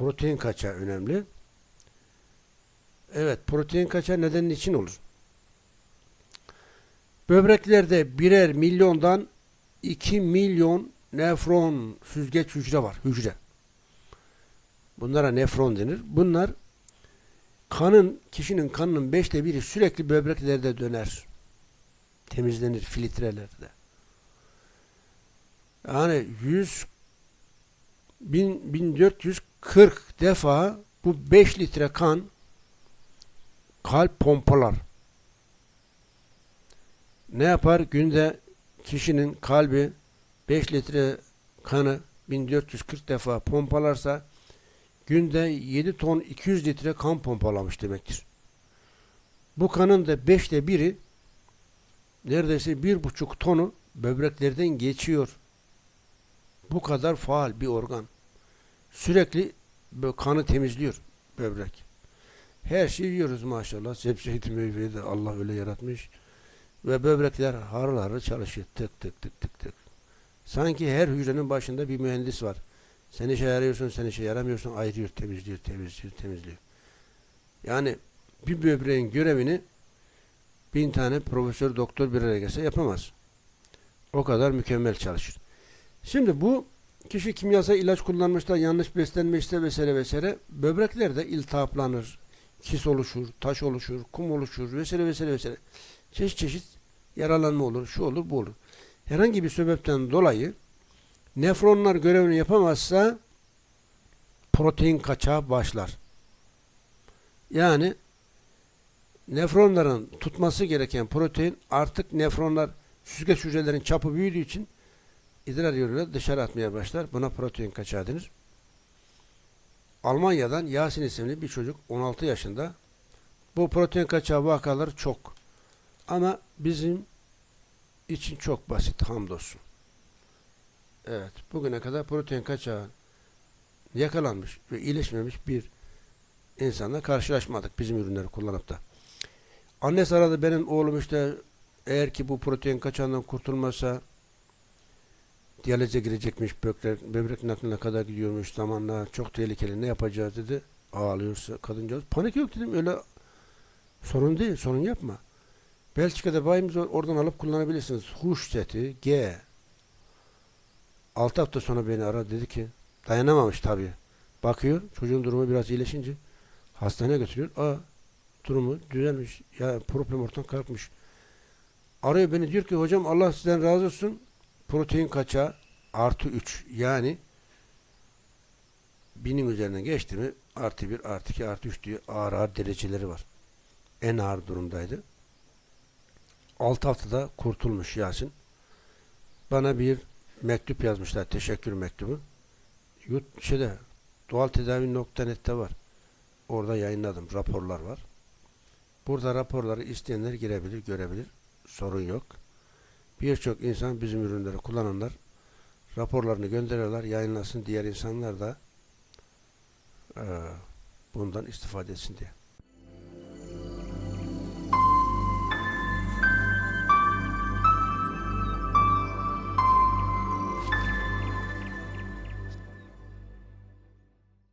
protein kaçağı önemli. Evet, protein kaçağı neden için olur? Böbreklerde birer milyondan 2 milyon nefron süzgeç hücre var. Hücre. Bunlara nefron denir. Bunlar kanın, kişinin kanının beşte biri sürekli böbreklerde döner. Temizlenir filtrelerde. Yani 100 bin, 1440 defa bu 5 litre kan kalp pompalar. Ne yapar? Günde kişinin kalbi 5 litre kanı 1440 defa pompalarsa günde 7 ton 200 litre kan pompalamış demektir. Bu kanın da 5'te biri neredeyse 1,5 tonu böbreklerden geçiyor. Bu kadar faal bir organ. Sürekli kanı temizliyor böbrek. Her şeyi yiyoruz maşallah. Sebze meyveyi de Allah öyle yaratmış. Ve böbrekler harıl harıl çalışıyor. Tık tık tık tık tık. Sanki her hücrenin başında bir mühendis var. Sen işe yarıyorsun, sen işe yaramıyorsun, ayırıyor, temizliyor, temizliyor, temizliyor. Yani bir böbreğin görevini bin tane profesör, doktor bir araya gelse yapamaz. O kadar mükemmel çalışır. Şimdi bu kişi kimyasal ilaç kullanmışsa, yanlış beslenmişse vesaire vesaire böbreklerde iltihaplanır, kis oluşur, taş oluşur, kum oluşur vesaire vesaire vesaire. Çeşit çeşit yaralanma olur, şu olur, bu olur. Herhangi bir sebepten dolayı nefronlar görevini yapamazsa protein kaçağı başlar. Yani nefronların tutması gereken protein artık nefronlar süzgeç hücrelerin çapı büyüdüğü için idrar yoluyla dışarı atmaya başlar. Buna protein kaçağı denir. Almanya'dan Yasin isimli bir çocuk 16 yaşında. Bu protein kaçağı vakaları çok. Ama bizim için çok basit hamdolsun. Evet, bugüne kadar protein kaçağı yakalanmış ve iyileşmemiş bir insanla karşılaşmadık bizim ürünleri kullanıp da. Annesi aradı benim oğlum işte eğer ki bu protein kaçağından kurtulmazsa diyalize girecekmiş böbrek, böbrek nakline kadar gidiyormuş zamanla çok tehlikeli ne yapacağız dedi. Ağlıyorsa kadıncağız. Panik yok dedim öyle sorun değil sorun yapma. Belçika'da bayimiz var oradan alıp kullanabilirsiniz. Huş seti G 6 hafta sonra beni aradı dedi ki dayanamamış tabii. Bakıyor çocuğun durumu biraz iyileşince hastaneye götürüyor. Aa durumu düzelmiş. Ya problem ortadan kalkmış. Arıyor beni diyor ki hocam Allah sizden razı olsun. Protein kaçağı artı 3 yani binin üzerine geçti mi artı 1 artı 2 artı 3 diye ağır ağır dereceleri var. En ağır durumdaydı. 6 haftada kurtulmuş Yasin. Bana bir mektup yazmışlar. Teşekkür mektubu. Yurt şeyde doğal tedavi.net'te var. Orada yayınladım. Raporlar var. Burada raporları isteyenler girebilir, görebilir. Sorun yok. Birçok insan bizim ürünleri kullananlar raporlarını gönderiyorlar, yayınlasın diğer insanlar da eee, bundan istifade etsin diye.